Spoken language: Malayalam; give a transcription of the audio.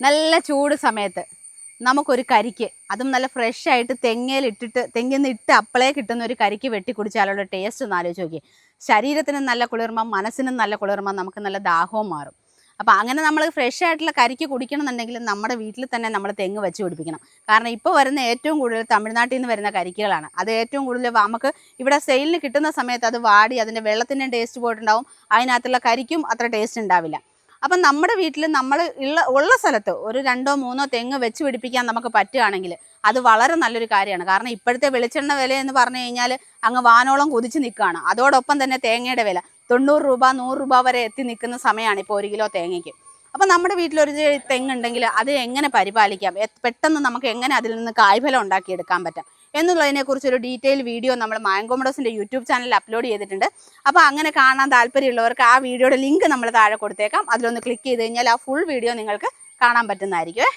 നല്ല ചൂട് സമയത്ത് നമുക്കൊരു കരിക്ക്. അതും നല്ല ഫ്രഷ് ആയിട്ട് തെങ്ങയിൽ ഇട്ടിട്ട് തെങ്ങിൽ നിന്ന് ഇട്ട് അപ്പളേ കിട്ടുന്ന ഒരു കരിക്ക് വെട്ടി കുടിച്ചാലുള്ള ടേസ്റ്റ് ഒന്ന് ആലോചിച്ച് നോക്കി ശരീരത്തിനും നല്ല കുളിർമ മനസ്സിനും നല്ല കുളിർമ നമുക്ക് നല്ല ദാഹവും മാറും. അപ്പോൾ അങ്ങനെ നമ്മൾ ഫ്രഷ് ആയിട്ടുള്ള കരിക്ക് കുടിക്കണമെന്നുണ്ടെങ്കിൽ നമ്മുടെ വീട്ടിൽ തന്നെ നമ്മൾ തെങ്ങ് വെച്ച് പിടിപ്പിക്കണം. കാരണം ഇപ്പോൾ വരുന്ന ഏറ്റവും കൂടുതൽ തമിഴ്നാട്ടിൽ നിന്ന് വരുന്ന കരിക്കുകളാണ്. അത് ഏറ്റവും കൂടുതൽ നമുക്ക് ഇവിടെ സെയിലിന് കിട്ടുന്ന സമയത്ത് അത് വാടി അതിന്റെ വെള്ളത്തിന്റെ ടേസ്റ്റ് പോയിട്ടുണ്ടാവും. അതിനകത്തുള്ള കരിക്കും അത്ര ടേസ്റ്റ് ഉണ്ടാവില്ല. അപ്പം നമ്മുടെ വീട്ടിൽ നമ്മൾ ഉള്ള ഉള്ള സ്ഥലത്ത് ഒരു രണ്ടോ മൂന്നോ തെങ്ങ് വെച്ച് പിടിപ്പിക്കാൻ നമുക്ക് പറ്റുകയാണെങ്കിൽ അത് വളരെ നല്ലൊരു കാര്യമാണ്. കാരണം ഇപ്പോഴത്തെ വെളിച്ചെണ്ണ വില എന്ന് പറഞ്ഞു കഴിഞ്ഞാൽ അങ്ങ് വാനോളം കുതിച്ച് നിൽക്കുകയാണ്. അതോടൊപ്പം തന്നെ തേങ്ങയുടെ വില തൊണ്ണൂറ് രൂപ നൂറ് രൂപ വരെ എത്തി നിൽക്കുന്ന സമയമാണ് ഇപ്പോൾ ഒരു കിലോ തേങ്ങയ്ക്ക്. അപ്പം നമ്മുടെ വീട്ടിലൊരു തെങ്ങുണ്ടെങ്കിൽ അത് എങ്ങനെ പരിപാലിക്കാം? പെട്ടെന്ന് നമുക്ക് എങ്ങനെ അതിൽ നിന്ന് കായ്ഫലം ഉണ്ടാക്കിയെടുക്കാൻ പറ്റാം? എന്നുള്ളതിനെക്കുറിച്ച് ഒരു ഡീറ്റെയിൽ വീഡിയോ നമ്മൾ മാങ്കോമഡോസിന്റെ യൂട്യൂബ് ചാനലിൽ അപ്ലോഡ് ചെയ്തിട്ടുണ്ട്. അപ്പോൾ അങ്ങനെ കാണാൻ താല്പര്യമുള്ളവർക്ക് ആ വീഡിയോയുടെ ലിങ്ക് നമ്മൾ താഴെ കൊടുത്തേക്കാം. അതിലൊന്ന് ക്ലിക്ക് ചെയ്ത് കഴിഞ്ഞാൽ ആ ഫുൾ വീഡിയോ നിങ്ങൾക്ക് കാണാൻ പറ്റുന്നതായിരിക്കും